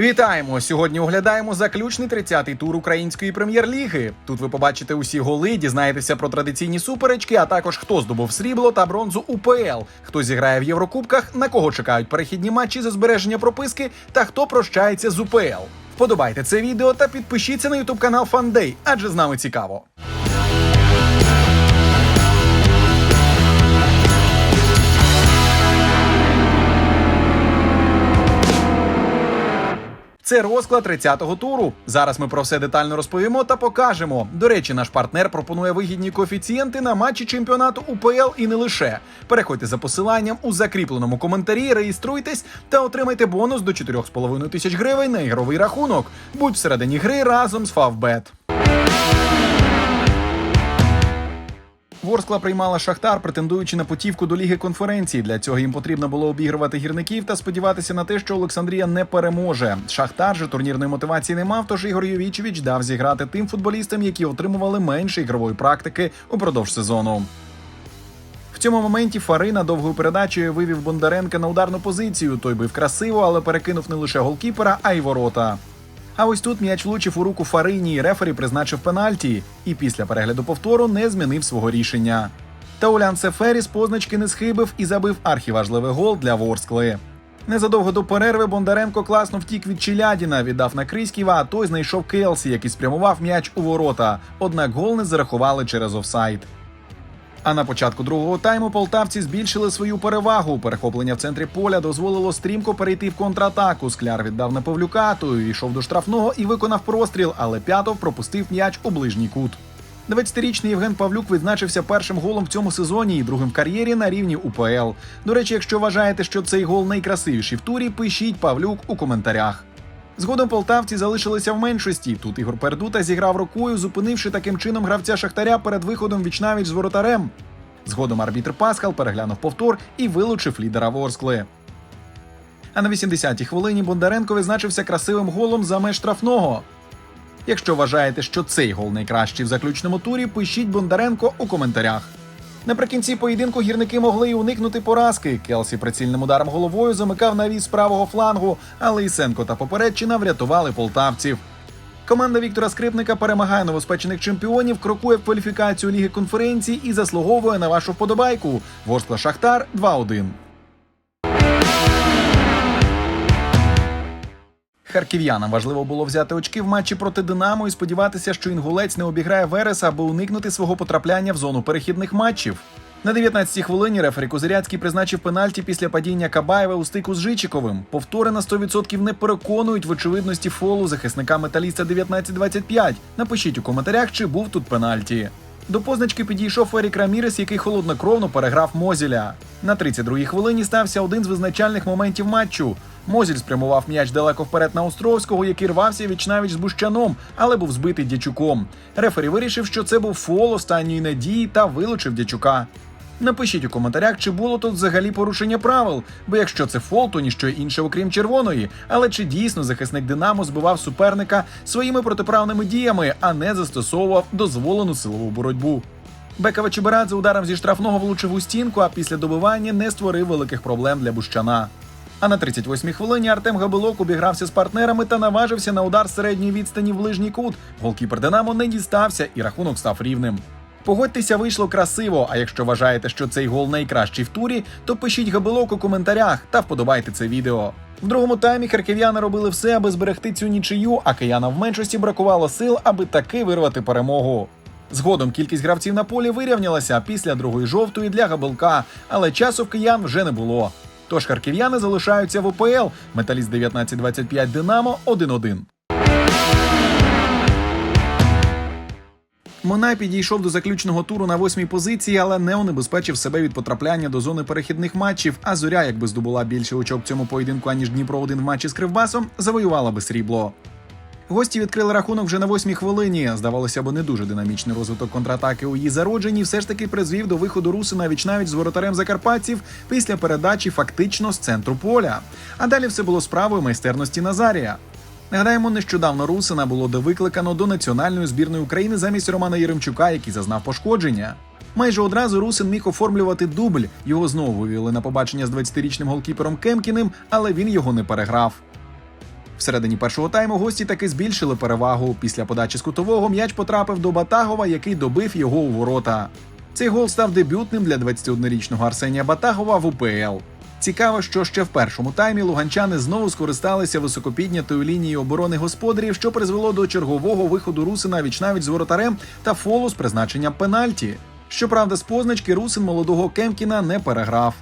Вітаємо! Сьогодні оглядаємо заключний 30-й тур української прем'єр-ліги. Тут ви побачите усі голи, дізнаєтеся про традиційні суперечки, а також хто здобув срібло та бронзу УПЛ, хто зіграє в Єврокубках, на кого чекають перехідні матчі за збереження прописки та хто прощається з УПЛ. Вподобайте це відео та підпишіться на ютуб канал Фандей, адже з нами цікаво. Це розклад 30-го туру. Зараз ми про все детально розповімо та покажемо. До речі, наш партнер пропонує вигідні коефіцієнти на матчі чемпіонату УПЛ і не лише. Переходьте за посиланням у закріпленому коментарі, реєструйтесь та отримайте бонус до 4,5 тисяч гривень на ігровий рахунок. Будь всередині гри разом з Фавбет. Ворскла приймала Шахтар, претендуючи на путівку до ліги конференції. Для цього їм потрібно було обігрувати гірників та сподіватися на те, що Олександрія не переможе. Шахтар же турнірної мотивації не мав, тож Ігор Йовічевич дав зіграти тим футболістам, які отримували менше ігрової практики упродовж сезону. В цьому моменті Фарина довгою передачею вивів Бондаренка на ударну позицію. Той бив красиво, але перекинув не лише голкіпера, а й ворота. А ось тут м'яч влучив у руку Фарині, і рефері призначив пенальті, і після перегляду повтору не змінив свого рішення. Та Улян Сефері позначки не схибив і забив архіважливий гол для Ворскли. Незадовго до перерви Бондаренко класно втік від Челядіна, віддав на Криськіва, а той знайшов Келсі, який спрямував м'яч у ворота. Однак гол не зарахували через офсайд. А на початку другого тайму полтавці збільшили свою перевагу. Перехоплення в центрі поля дозволило стрімко перейти в контратаку. Скляр віддав на Павлюка, той увійшов до штрафного і виконав простріл, але п'ятов пропустив м'яч у ближній кут. 20-річний Євген Павлюк відзначився першим голом в цьому сезоні і другим в кар'єрі на рівні УПЛ. До речі, якщо вважаєте, що цей гол найкрасивіший в турі, пишіть Павлюк у коментарях. Згодом полтавці залишилися в меншості. Тут Ігор Пердута зіграв рукою, зупинивши таким чином гравця Шахтаря перед виходом вічнавіч з воротарем. Згодом арбітр Пасхал переглянув повтор і вилучив лідера Ворскли. А на 80-й хвилині Бондаренко відзначився красивим голом за меж штрафного. Якщо вважаєте, що цей гол найкращий в заключному турі, пишіть Бондаренко у коментарях. Наприкінці поєдинку гірники могли й уникнути поразки. Келсі прицільним ударом головою замикав навіс правого флангу, але Ісенко та Попередчина врятували полтавців. Команда Віктора Скрипника перемагає новоспечених чемпіонів, крокує в кваліфікацію Ліги конференцій і заслуговує на вашу вподобайку. Ворскла Шахтар 2-1. Харків'янам важливо було взяти очки в матчі проти Динамо і сподіватися, що інгулець не обіграє Вереса, аби уникнути свого потрапляння в зону перехідних матчів. На 19-й хвилині рефері Козиряцький призначив пенальті після падіння Кабаєва у стику з Жичиковим. Повтори на 100% не переконують в очевидності фолу захисника металіста 19-25. Напишіть у коментарях, чи був тут пенальті. До позначки підійшов Ерік Рамірес, який холоднокровно переграв Мозіля. На 32-й хвилині стався один з визначальних моментів матчу. Мозіль спрямував м'яч далеко вперед на Островського, який рвався вічнавіч з Бущаном, але був збитий дячуком. Рефері вирішив, що це був фол останньої надії та вилучив дячука. Напишіть у коментарях, чи було тут взагалі порушення правил, бо якщо це фол, то ніщо інше, окрім червоної. Але чи дійсно захисник Динамо збивав суперника своїми протиправними діями, а не застосовував дозволену силову боротьбу? Бекава Чеберадзе ударом зі штрафного влучив у стінку, а після добивання не створив великих проблем для Бущана. А на 38-й хвилині Артем Габилок обігрався з партнерами та наважився на удар середньої відстані в ближній кут. Голкіпер Динамо не дістався, і рахунок став рівним. Погодьтеся, вийшло красиво. А якщо вважаєте, що цей гол найкращий в турі, то пишіть Габилок у коментарях та вподобайте це відео. В другому таймі харків'яни робили все, аби зберегти цю нічию, а киянам в меншості бракувало сил, аби таки вирвати перемогу. Згодом кількість гравців на полі вирівнялася після другої жовтої для Габилка, але часу в киян вже не було. Тож харків'яни залишаються в УПЛ. Металіст 1925 Динамо 1-1. Монай підійшов до заключного туру на восьмій позиції, але не унебезпечив себе від потрапляння до зони перехідних матчів. А зоря, якби здобула більше очок в цьому поєдинку, аніж Дніпро 1 в матчі з Кривбасом, завоювала би срібло. Гості відкрили рахунок вже на восьмій хвилині. Здавалося б, не дуже динамічний розвиток контратаки у її зародженні. Все ж таки призвів до виходу Русина вічнавіч з воротарем закарпатців після передачі фактично з центру поля. А далі все було справою майстерності Назарія. Нагадаємо, нещодавно Русина було довикликано до національної збірної України замість Романа Єремчука, який зазнав пошкодження. Майже одразу Русин міг оформлювати дубль. Його знову вивели на побачення з 20-річним голкіпером Кемкіним, але він його не переграв. Всередині першого тайму гості таки збільшили перевагу. Після подачі з м'яч потрапив до Батагова, який добив його у ворота. Цей гол став дебютним для 21-річного Арсенія Батагова в УПЛ. Цікаво, що ще в першому таймі луганчани знову скористалися високопіднятою лінією оборони господарів, що призвело до чергового виходу Русина вічнавіч з воротарем та фолу з призначенням пенальті. Щоправда, з позначки Русин молодого Кемкіна не переграв.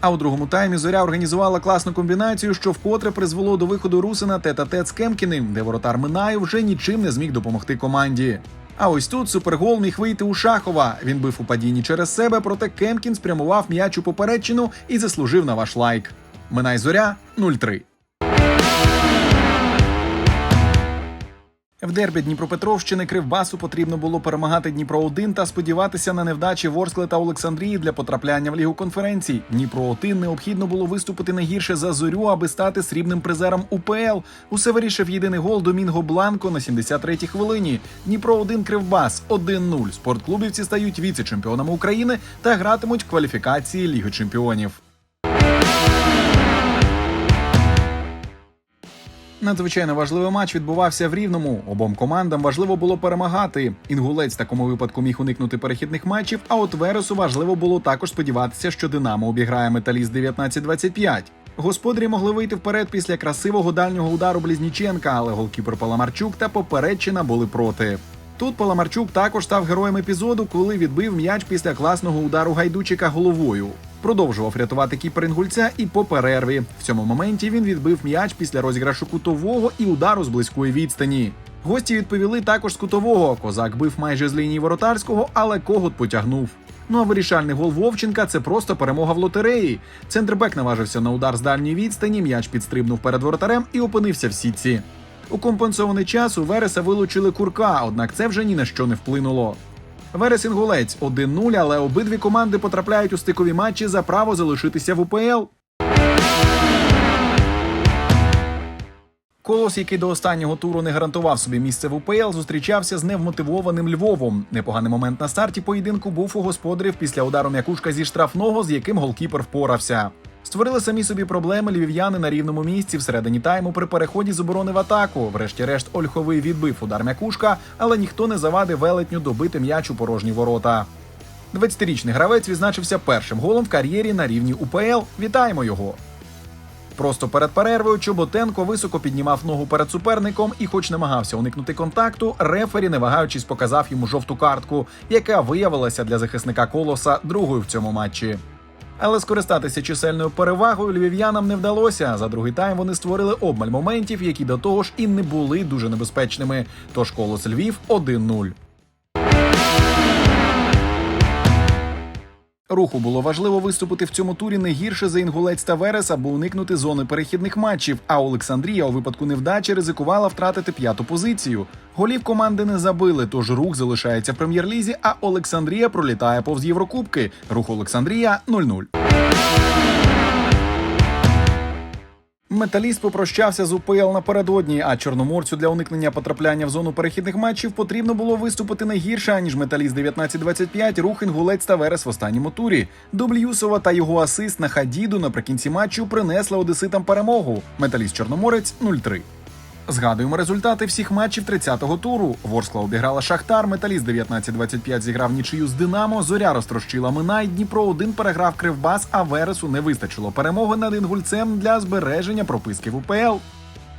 А у другому таймі зоря організувала класну комбінацію, що вкотре призвело до виходу Русина тет-а-тет з Кемкіним, де воротар Минаєв вже нічим не зміг допомогти команді. А ось тут супергол міг вийти у Шахова. Він бив у падінні через себе, проте Кемкін спрямував м'яч у попередчину і заслужив на ваш лайк. Минай зоря 0-3. В дербі Дніпропетровщини Кривбасу потрібно було перемагати Дніпро 1 та сподіватися на невдачі Ворскли та Олександрії для потрапляння в лігу конференцій. Дніпро 1 необхідно було виступити не гірше за зорю, аби стати срібним призером УПЛ. Усе вирішив єдиний гол Домінго Бланко на 73-й хвилині. Дніпро 1 Кривбас 1-0. Спортклубівці стають віце-чемпіонами України та гратимуть в кваліфікації Ліги Чемпіонів. Надзвичайно важливий матч відбувався в рівному. Обом командам важливо було перемагати. Інгулець в такому випадку міг уникнути перехідних матчів. А от Вересу важливо було також сподіватися, що Динамо обіграє металіст 19-25. Господарі могли вийти вперед після красивого дальнього удару Блізніченка, але голкіпер Паламарчук та попередчина були проти. Тут Паламарчук також став героєм епізоду, коли відбив м'яч після класного удару гайдучика головою. Продовжував рятувати кіпер інгульця і по перерві. В цьому моменті він відбив м'яч після розіграшу кутового і удару з близької відстані. Гості відповіли також з кутового. Козак бив майже з лінії воротарського, але когут потягнув. Ну а вирішальний гол Вовченка це просто перемога в лотереї. Центрбек наважився на удар з дальньої відстані, м'яч підстрибнув перед воротарем і опинився в сітці. У компенсований час у Вереса вилучили курка, однак це вже ні на що не вплинуло. Верес Інгулець 1-0, але обидві команди потрапляють у стикові матчі за право залишитися в УПЛ. Колос, який до останнього туру не гарантував собі місце в УПЛ, зустрічався з невмотивованим Львовом. Непоганий момент на старті поєдинку був у господарів після удару м'якушка зі штрафного, з яким голкіпер впорався. Створили самі собі проблеми львів'яни на рівному місці всередині тайму при переході з оборони в атаку. Врешті-решт Ольховий відбив удар м'якушка, але ніхто не завадив велетню добити м'яч у порожні ворота. 20-річний гравець відзначився першим голом в кар'єрі на рівні УПЛ. Вітаємо його! Просто перед перервою Чоботенко високо піднімав ногу перед суперником і, хоч намагався уникнути контакту, рефері, не вагаючись, показав йому жовту картку, яка виявилася для захисника колоса другою в цьому матчі. Але скористатися чисельною перевагою львів'янам не вдалося. За другий тайм вони створили обмаль моментів, які до того ж і не були дуже небезпечними. Тож колос Львів 1-0. Руху було важливо виступити в цьому турі не гірше за інгулець та Верес, аби уникнути зони перехідних матчів. А Олександрія у випадку невдачі ризикувала втратити п'яту позицію. Голів команди не забили, тож рух залишається в прем'єр-лізі, а Олександрія пролітає повз Єврокубки. Рух Олександрія 0-0. Металіст попрощався з УПЛ напередодні, а чорноморцю для уникнення потрапляння в зону перехідних матчів потрібно було виступити не гірше аніж металіст 19-25, рух інгулець та Верес в останньому турі. Дубльюсова та його асист на Хадіду наприкінці матчу принесли одеситам перемогу. Металіст Чорноморець 0-3. Згадуємо результати всіх матчів 30-го туру. Ворскла обіграла Шахтар, Металіст 19-25 зіграв нічию з Динамо. Зоря розтрощила Минай. Дніпро 1 переграв Кривбас, а Вересу не вистачило перемоги над інгульцем для збереження прописки в УПЛ.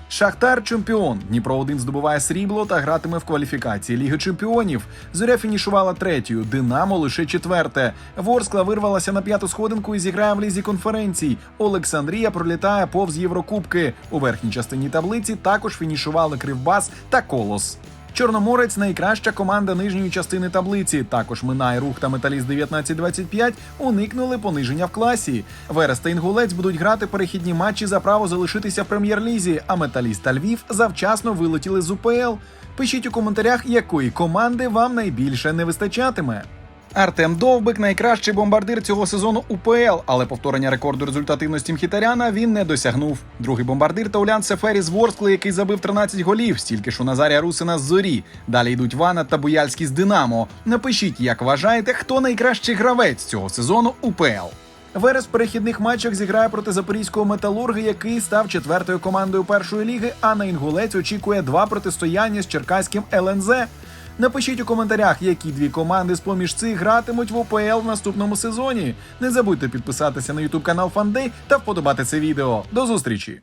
Шахтар чемпіон. Дніпро 1 здобуває срібло та гратиме в кваліфікації Ліги Чемпіонів. Зоря фінішувала третьою. Динамо лише четверте. Ворскла вирвалася на п'яту сходинку і зіграє в лізі конференцій. Олександрія пролітає повз Єврокубки. У верхній частині таблиці також фінішували Кривбас та Колос. Чорноморець найкраща команда нижньої частини таблиці. Також минає рух та металіст 19-25 уникнули пониження в класі. Верес та Інгулець будуть грати перехідні матчі за право залишитися в прем'єр-лізі. А металіст та Львів завчасно вилетіли з УПЛ. Пишіть у коментарях, якої команди вам найбільше не вистачатиме. Артем Довбик найкращий бомбардир цього сезону УПЛ, але повторення рекорду результативності Мхітаряна він не досягнув. Другий бомбардир та Улян Сефері з Ворскли, який забив 13 голів, стільки ж у Назарія Русина з зорі. Далі йдуть Вана та Буяльський з Динамо. Напишіть, як вважаєте, хто найкращий гравець цього сезону УПЛ. Верес в перехідних матчах зіграє проти запорізького металурга, який став четвертою командою першої ліги. А на інгулець очікує два протистояння з черкаським ЛНЗ. Напишіть у коментарях, які дві команди з поміж цих гратимуть в УПЛ в наступному сезоні. Не забудьте підписатися на ютуб канал Фандей та вподобати це відео. До зустрічі!